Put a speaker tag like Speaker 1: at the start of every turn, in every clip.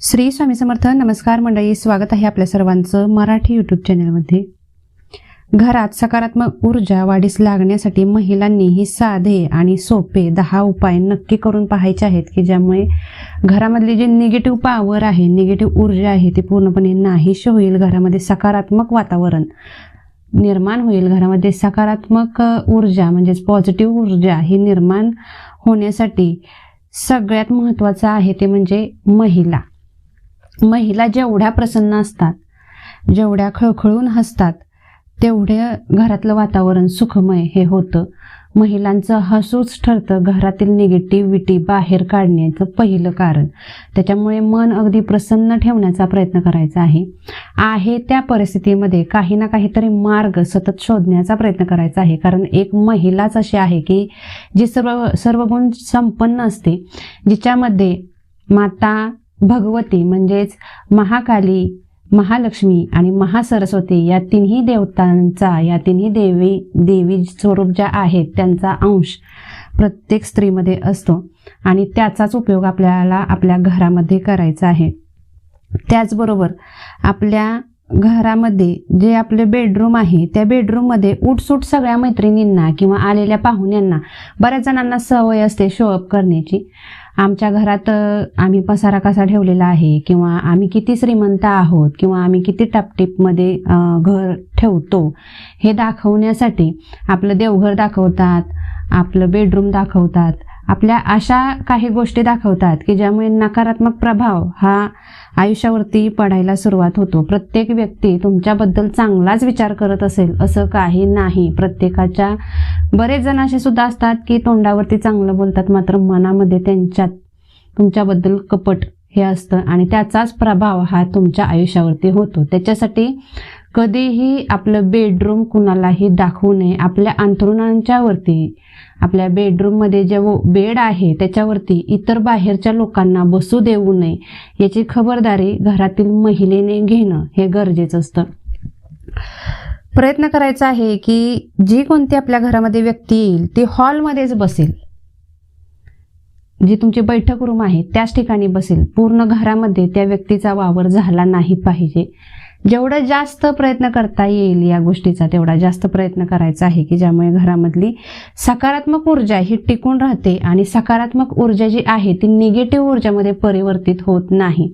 Speaker 1: श्री स्वामी समर्थ नमस्कार मंडळी स्वागत आहे आपल्या सर्वांचं मराठी यूट्यूब चॅनलमध्ये घरात सकारात्मक ऊर्जा वाढीस लागण्यासाठी महिलांनी ही साधे आणि सोपे दहा उपाय नक्की करून पाहायचे आहेत की ज्यामुळे घरामधली जी निगेटिव्ह पॉवर आहे निगेटिव्ह ऊर्जा आहे ती पूर्णपणे नाहीशी होईल घरामध्ये सकारात्मक वातावरण निर्माण होईल घरामध्ये सकारात्मक ऊर्जा म्हणजेच पॉझिटिव्ह ऊर्जा ही निर्माण होण्यासाठी सगळ्यात महत्त्वाचं आहे ते म्हणजे महिला. महिला जेवढ्या प्रसन्न असतात जेवढ्या खळखळून हसतात तेवढे घरातलं वातावरण सुखमय हे होतं. महिलांचं हसूच ठरतं घरातील निगेटिव्हिटी बाहेर काढण्याचं पहिलं कारण. त्याच्यामुळे मन अगदी प्रसन्न ठेवण्याचा प्रयत्न करायचा आहे. आहे त्या परिस्थितीमध्ये काही ना काहीतरी मार्ग सतत शोधण्याचा प्रयत्न करायचा आहे. कारण एक महिलाच अशी आहे की जी सर्व सर्व गुण संपन्न असते जिच्यामध्ये माता भगवती म्हणजेच महाकाली महालक्ष्मी आणि महासरस्वती या तिन्ही देवतांचा या तिन्ही देवी देवी स्वरूप ज्या आहेत त्यांचा अंश प्रत्येक स्त्रीमध्ये असतो आणि त्याचाच उपयोग आपल्याला आपल्या घरामध्ये करायचा आहे. त्याचबरोबर आपल्या घरामध्ये जे आपले बेडरूम आहे त्या बेडरूममध्ये उठसूट सगळ्या मैत्रिणींना किंवा आलेल्या पाहुण्यांना बऱ्याच जणांना सवय असते शोअप करण्याची. आमच्या घरात आम्ही पसारा कसा ठेवलेला आहे किंवा आम्ही किती श्रीमंत आहोत किंवा आम्ही किती टापटीपमध्ये घर ठेवतो हे दाखवण्यासाठी आपलं देवघर दाखवतात आपलं बेडरूम दाखवतात. आपल्या अशा काही गोष्टी दाखवतात की ज्यामुळे नकारात्मक प्रभाव हा आयुष्यावरती पडायला सुरुवात होतो. प्रत्येक व्यक्ती तुमच्याबद्दल चांगलाच विचार करत असेल असं काही नाही. प्रत्येकाच्या बरेच जण असे सुद्धा असतात की तोंडावरती चांगलं बोलतात मात्र मनामध्ये त्यांच्यात तुमच्याबद्दल कपट हे असतं आणि त्याचाच प्रभाव हा तुमच्या आयुष्यावरती होतो. त्याच्यासाठी कधीही आपलं बेडरूम कुणालाही दाखवू नये. आपल्या अंथरुणांच्या वरती आपल्या बेडरूममध्ये जे बेड आहे त्याच्यावरती इतर बाहेरच्या लोकांना बसू देऊ नये याची खबरदारी घरातील महिलेने घेणं हे गरजेचं असतं. प्रयत्न करायचा आहे की जी कोणती आपल्या घरामध्ये व्यक्ती येईल ती हॉलमध्येच बसेल. जी तुमची बैठक रूम आहे त्याच ठिकाणी बसेल. पूर्ण घरामध्ये त्या व्यक्तीचा वावर झाला नाही पाहिजे. जेवढं जास्त प्रयत्न करता येईल या गोष्टीचा तेवढा जास्त प्रयत्न करायचा आहे की ज्यामुळे घरामधली सकारात्मक ऊर्जा ही टिकून राहते आणि सकारात्मक ऊर्जा जी आहे ती निगेटिव्ह ऊर्जामध्ये परिवर्तित होत नाही.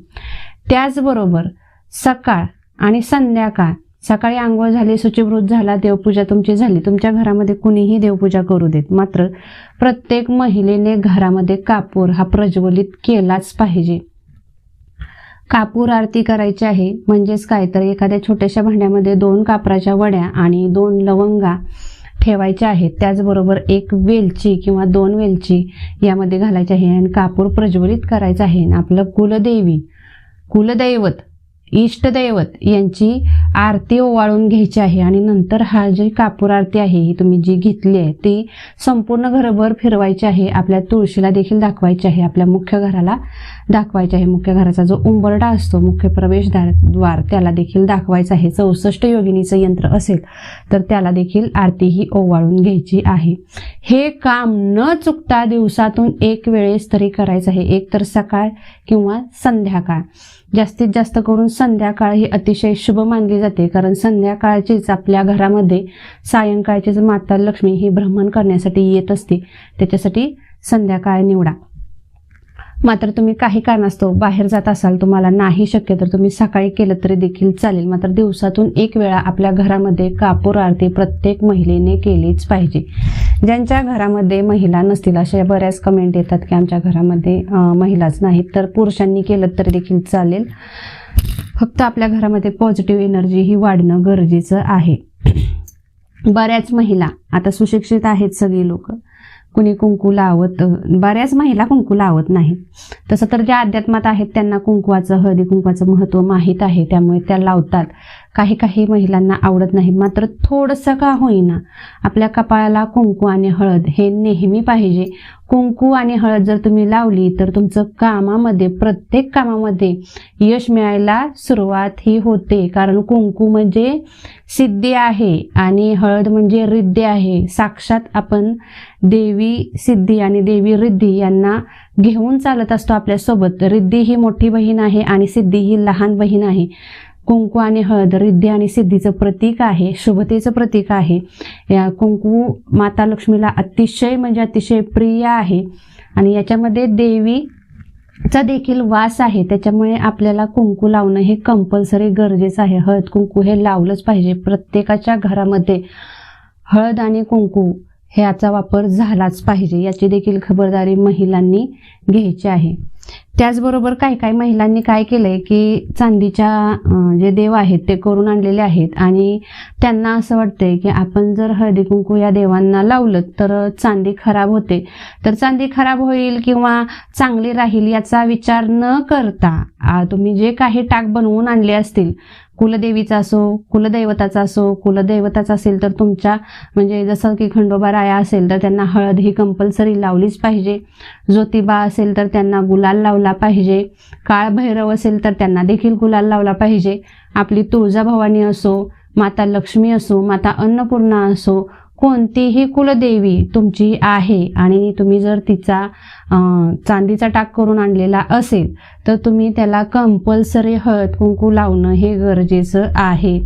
Speaker 1: त्याचबरोबर सकाळ आणि संध्याकाळ सकाळी आंघोळ झाली शुचिवृत झाला देवपूजा तुमची झाली तुमच्या घरामध्ये कुणीही देवपूजा करू देत. मात्र प्रत्येक महिलेने घरामध्ये कापूर हा प्रज्वलित केलाच पाहिजे. कापूर आरती करायची आहे. म्हणजेच काय तर एखाद्या छोट्याशा भांड्यामध्ये दोन कापराच्या वड्या आणि दोन लवंगा ठेवायच्या आहेत. त्याचबरोबर एक वेलची किंवा दोन वेलची यामध्ये घालायची आहे आणि कापूर प्रज्वलित करायचं आहे. आणि आपलं कुलदेवी कुलदैवत इष्टदैवत यांची आरती ओवाळून घ्यायची आहे आणि नंतर हा जी कापूर आरती आहे ही तुम्ही जी घेतली आहे ती संपूर्ण घरभर फिरवायची आहे आपल्या तुळशीला देखील दाखवायची आहे आपल्या मुख्य घराला दाखवायची आहे. मुख्य घराचा जो उंबरडा असतो मुख्य प्रवेशद्वार द्वार त्याला देखील दाखवायचं आहे. चौसष्ट योगिनीचं यंत्र असेल तर त्याला देखील आरती ही ओवाळून घ्यायची आहे. हे काम न चुकता दिवसातून एक वेळेस तरी करायचं आहे. एक तर सकाळ किंवा संध्याकाळ. जास्तीत जास्त करून संध्याकाळ ही अतिशय शुभ मानली जाते. कारण संध्याकाळचीच आपल्या घरामध्ये सायंकाळचीच माता लक्ष्मी ही भ्रमण करण्यासाठी येत असते. त्याच्यासाठी संध्याकाळ निवडा. मात्र तुम्ही काही कारणास्तव बाहेर जात असाल तुम्हाला नाही शक्य तर तुम्ही सकाळी केलं तरी देखील चालेल. मात्र दिवसातून एक वेळा आपल्या घरामध्ये कापूर आरती प्रत्येक महिलेने केलीच पाहिजे. ज्यांच्या घरामध्ये महिला नसतील अशा बऱ्याच कमेंट येतात की आमच्या घरामध्ये महिलाच नाहीत. तर पुरुषांनी केलं तरी देखील चालेल. फक्त आपल्या घरामध्ये पॉझिटिव्ह एनर्जी ही वाढणं गरजेचं आहे. बऱ्याच महिला आता सुशिक्षित आहेत सगळी लोक कुणी कुंकू लावत बऱ्याच महिला कुंकू लावत नाहीत. तसं तर ज्या अध्यात्मात आहेत त्यांना कुंकवाचं हळदी कुंकवाचं महत्त्व माहीत आहे त्यामुळे त्या लावतात. काही काही महिलांना आवडत नाही. मात्र थोडंसं का होईना आपल्या कपाळाला कुंकू आणि हळद हे नेहमी पाहिजे. कुंकू आणि हळद जर तुम्ही लावली तर तुमचं कामामध्ये प्रत्येक कामामध्ये यश मिळायला सुरुवात ही होते. कारण कुंकू म्हणजे सिद्धी आहे आणि हळद म्हणजे रिद्धी आहे. साक्षात आपण देवी सिद्धी आणि देवी रिद्धी यांना घेऊन चालत असतो आपल्यासोबत. रिद्धी ही मोठी बहीण आहे आणि सिद्धी ही लहान बहीण आहे. कुंकू आणि हळद रिद्धी आणि सिद्धीचं प्रतीक आहे शुभतेचं प्रतीक आहे. या कुंकू माता लक्ष्मीला अतिशय म्हणजे अतिशय प्रिय आहे. आणि याच्यामध्ये देवीचा देखील वास आहे. त्याच्यामुळे आपल्याला कुंकू लावणं हे कंपल्सरी गरजेचं आहे. हळद कुंकू हे लावलंच पाहिजे. प्रत्येकाच्या घरामध्ये हळद आणि कुंकू ह्याचा वापर झालाच पाहिजे. याची देखील खबरदारी महिलांनी घ्यायची आहे. त्याचबरोबर काही काही महिलांनी काय केलंय की चांदीच्या जे देव आहेत ते करून आणलेले आहेत आणि त्यांना असं वाटतंय की आपण जर हळदी कुंकू या देवांना लावलं तर चांदी खराब होते. तर चांदी खराब होईल किंवा चांगली राहील याचा विचार न करता तुम्ही जे काही टाक बनवून आणले असतील कुलदेवीचा असो कुलदैवताचा असो कुलदैवताचा असेल तर तुमच्या म्हणजे जसं की खंडोबा राया असेल तर त्यांना हळद ही कंपल्सरी लावलीच पाहिजे. ज्योतिबा असेल तर त्यांना गुलाल लावला पाहिजे. काळ भैरव असेल तर त्यांना देखील गुलाल लावला पाहिजे. आपली तुळजाभवानी असो माता लक्ष्मी असो माता अन्नपूर्णा असो कोणतीही कुलदेवी तुमची आहे आणि तुम्ही जर तिचा चांदीचा टाक करून आणलेला असेल तर तुम्ही त्याला कंपल्सरी हळद कुंकू लावणं हे गरजेचं आहे.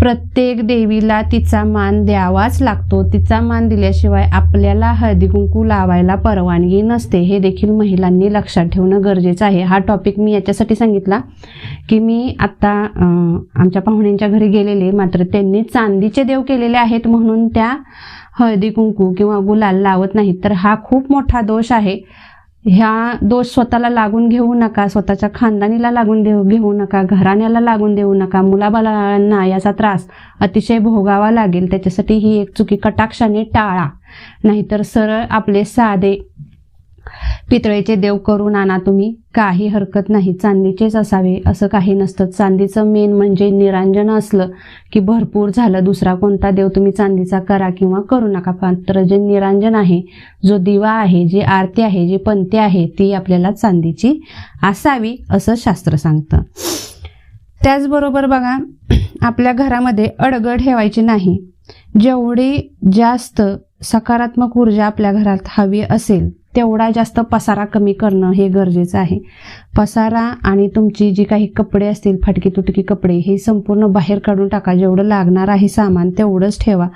Speaker 1: प्रत्येक देवीला तिचा मान द्यावाच लागतो. तिचा मान दिल्याशिवाय आपल्याला हळदी कुंकू लावायला परवानगी नसते. हे देखील महिलांनी लक्षात ठेवणं गरजेचं आहे. हा टॉपिक मी याच्यासाठी सांगितला की मी आत्ता आमच्या पाहुण्यांच्या घरी गेलेले मात्र त्यांनी चांदीचे देव केलेले आहेत म्हणून त्या हळदी कुंकू किंवा गुलाल लावत नाहीत. तर हा खूप मोठा दोष आहे. ह्या दोष स्वतःला लागून घेऊ नका स्वतःच्या खानदानीला लागून देऊ घेऊ नका घराण्याला लागून देऊ नका मुलाबाळांना याचा त्रास अतिशय भोगावा लागेल. त्याच्यासाठी ही एक चुकी कटाक्षाने टाळा. नाहीतर सरळ आपले साधे पितळेचे देव करून आणा तुम्ही. काही हरकत नाही चांदीचेच असावे. असं काही नसतं. चांदीचं मेन म्हणजे निरांजन असलं की भरपूर झालं. दुसरा कोणता देव तुम्ही चांदीचा करा किंवा करू नका. मात्र जे निरांजन आहे जो दिवा आहे जी आरती आहे जी पंथी आहे ती आपल्याला चांदीची असावी असं शास्त्र सांगतं. त्याचबरोबर बघा आपल्या घरामध्ये अडगळ ठेवायची नाही. जेवढी जास्त सकारात्मक ऊर्जा आपल्या घरात हवी असेल तेवढा जास्त पसारा कमी करणं हे गरजेचं आहे. पसारा आणि तुमची जी काही कपडे असतील फाटकी तुटकी कपडे हे संपूर्ण बाहेर काढून टाका. जेवढं लागणार आहे सामान तेवढंच ठेवा.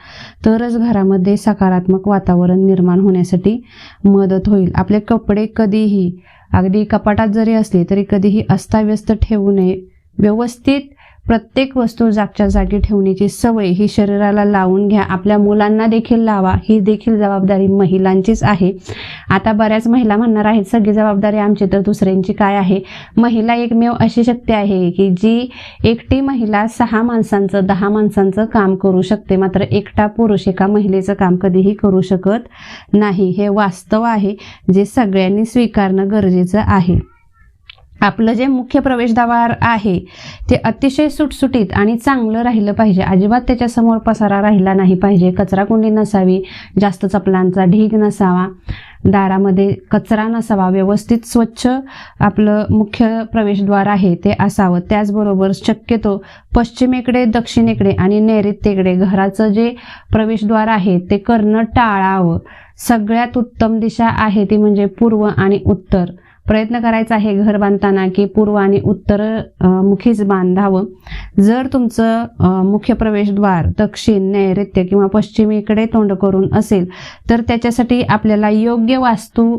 Speaker 1: तरच घरामध्ये सकारात्मक वातावरण निर्माण होण्यासाठी मदत होईल. आपले कपडे कधीही अगदी कपाटात जरी असले तरी कधीही अस्ताव्यस्त ठेवू नये. व्यवस्थित प्रत्येक वस्तू जागच्या जागी ठेवण्याची सवय ही शरीराला लावून घ्या. आपल्या मुलांना देखील लावा. ही देखील जबाबदारी महिलांचीच आहे. आता बऱ्याच महिला म्हणणार आहेत सगळी जबाबदारी आमची तर दुसऱ्यांची काय आहे? महिला एकमेव अशी शक्ती आहे की जी एकटी महिला सहा माणसांचं दहा माणसांचं काम करू शकते. मात्र एकटा पुरुष एका महिलेचं काम कधीही करू शकत नाही. हे वास्तव आहे जे सगळ्यांनी स्वीकारणं गरजेचं आहे. आपलं जे मुख्य प्रवेशद्वार आहे ते अतिशय सुटसुटीत आणि चांगलं राहिलं पाहिजे. अजिबात त्याच्यासमोर पसारा राहिला नाही पाहिजे. कचराकुंडी नसावी जास्त चपलांचा ढीग नसावा दारामध्ये कचरा नसावा व्यवस्थित स्वच्छ आपलं मुख्य प्रवेशद्वार आहे ते असावं. त्याचबरोबर शक्यतो पश्चिमेकडे दक्षिणेकडे आणि नैऋत्येकडे घराचं जे प्रवेशद्वार आहे ते करणं टाळावं. सगळ्यात उत्तम दिशा आहे ती म्हणजे पूर्व आणि उत्तर. प्रयत्न करायचा आहे घर बांधताना की पूर्व आणि उत्तर मुखीच बांधावं. जर तुमचं मुख्य प्रवेशद्वार दक्षिण नैऋत्य किंवा पश्चिमेकडे तोंड करून असेल तर त्याच्यासाठी आपल्याला योग्य वास्तू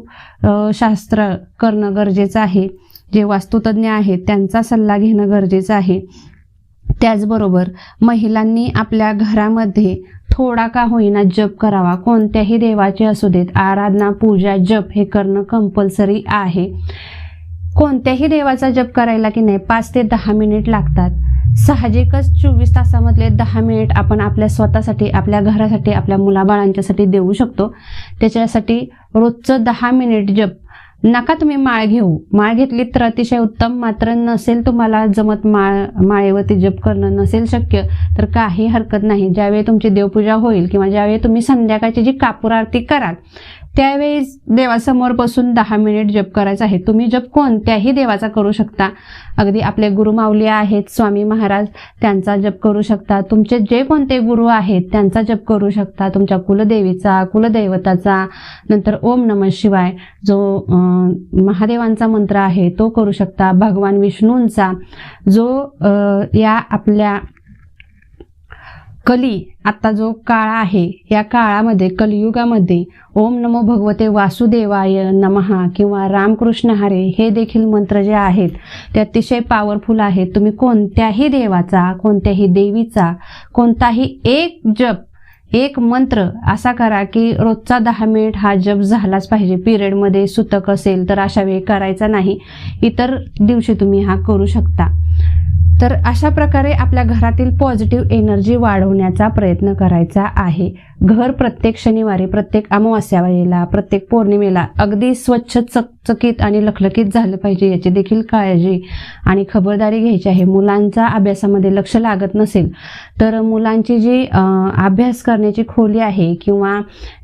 Speaker 1: शास्त्र करणं गरजेचं आहे. जे वास्तुतज्ञ आहेत त्यांचा सल्ला घेणं गरजेचं आहे. त्याचबरोबर महिलांनी आपल्या घरामध्ये थोडा का होईना जप करावा. कोणत्याही देवाचे असू देत आराधना पूजा जप हे करणं कंपल्सरी आहे. कोणत्याही देवाचा जप करायला की नाही पाच ते दहा मिनिट लागतात. साहजिकच चोवीस तासामधले दहा मिनिट आपण आपल्या स्वतःसाठी आपल्या घरासाठी आपल्या मुलाबाळांच्यासाठी देऊ शकतो. त्याच्यासाठी रोजचं दहा मिनिट जप नका तुम्ही माळ घेऊ. माळ घेतली तर अतिशय उत्तम. मात्र नसेल तुम्हाला जमत माळ माळेवरती जप करणं नसेल शक्य तर काही हरकत नाही. ज्यावेळी तुमची देवपूजा होईल किंवा ज्यावेळी तुम्ही संध्याकाळची जी कापूर आरती कराल त्यावेळेस देवासमोर बसून दहा मिनिट जप करायचा आहे. तुम्ही जप कोणत्याही देवाचा करू शकता. अगदी आपले गुरुमाऊली आहेत स्वामी महाराज त्यांचा जप करू शकता. तुमचे जे कोणते गुरु आहेत त्यांचा जप करू शकता. तुमच्या कुलदेवीचा कुलदैवताचा नंतर ओम नम शिवाय जो महादेवांचा मंत्र आहे तो करू शकता. भगवान विष्णूंचा जो या आपल्या कली आता जो काळ आहे या काळामध्ये कलियुगामध्ये ओम नमो भगवते वासुदेवाय नमहा किंवा रामकृष्ण हरे हे देखील मंत्र जे आहेत ते अतिशय पॉवरफुल आहेत. तुम्ही कोणत्याही देवाचा कोणत्याही देवीचा कोणताही एक जप एक मंत्र असा करा की रोजचा दहा मिनिट हा जप झालाच पाहिजे. पिरियडमध्ये सुतक असेल तर अशा वेळी करायचा नाही. इतर दिवशी तुम्ही हा करू शकता. तर अशा प्रकारे आपल्या घरातील पॉझिटिव्ह एनर्जी वाढवण्याचा प्रयत्न करायचा आहे. घर प्रत्येक शनिवारी प्रत्येक अमावस्यावेळेला प्रत्येक पौर्णिमेला अगदी स्वच्छ चकचकीत आणि लखलखीत झालं पाहिजे याची देखील काळजी आणि खबरदारी घ्यायची आहे. मुलांचा अभ्यासामध्ये लक्ष लागत नसेल तर मुलांची जी अभ्यास करण्याची खोली आहे किंवा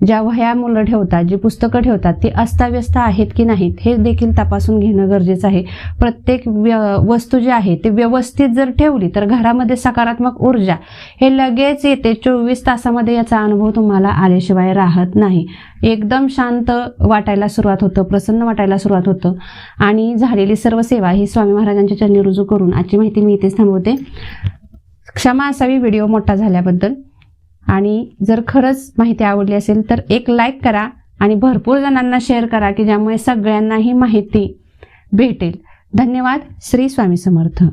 Speaker 1: ज्या वह्या मुलं ठेवतात जी पुस्तकं ठेवतात ती अस्ताव्यस्त आहेत की नाहीत हे देखील तपासून घेणं गरजेचं आहे. प्रत्येक व्य वस्तू जी आहे ते व्यवस्थित जर ठेवली तर घरामध्ये सकारात्मक ऊर्जा हे लगेच येते. चोवीस तासामध्ये याचा अनुभव तुम्हाला आल्याशिवाय राहत नाही. एकदम शांत वाटायला सुरुवात होतं प्रसन्न वाटायला सुरुवात होतं. आणि झालेली सर्व सेवा ही स्वामी महाराजांच्या चरणी रुजू करून आजची माहिती मी इथेच थांबवते. क्षमा असावी व्हिडिओ मोठा झाल्याबद्दल. आणि जर खरंच माहिती आवडली असेल तर एक लाईक करा आणि भरपूर जणांना शेअर करा की ज्यामुळे सगळ्यांनाही माहिती भेटेल. धन्यवाद. श्री स्वामी समर्थ.